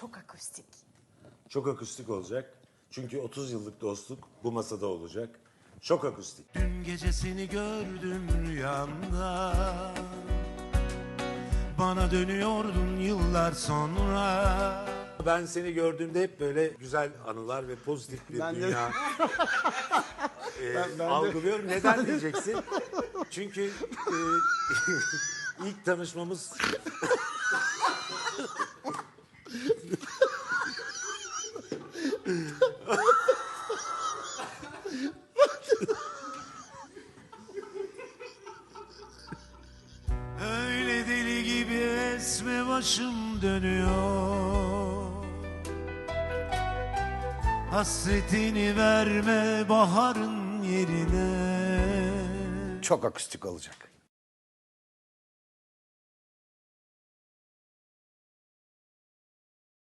Çok akustik. Çok akustik olacak. Çünkü 30 yıllık dostluk bu masada olacak. Çok akustik. Dün gece seni gördüm rüyamda Bana dönüyordun yıllar sonra Ben seni gördüğümde hep böyle güzel anılar ve pozitif bir Ben de- dünya e, Ben- ben de- algılıyorum. Neden diyeceksin? Çünkü e, ilk tanışmamız Öyle deli gibi esme başım dönüyor Hasretini verme baharın yerine Çok akustik olacak.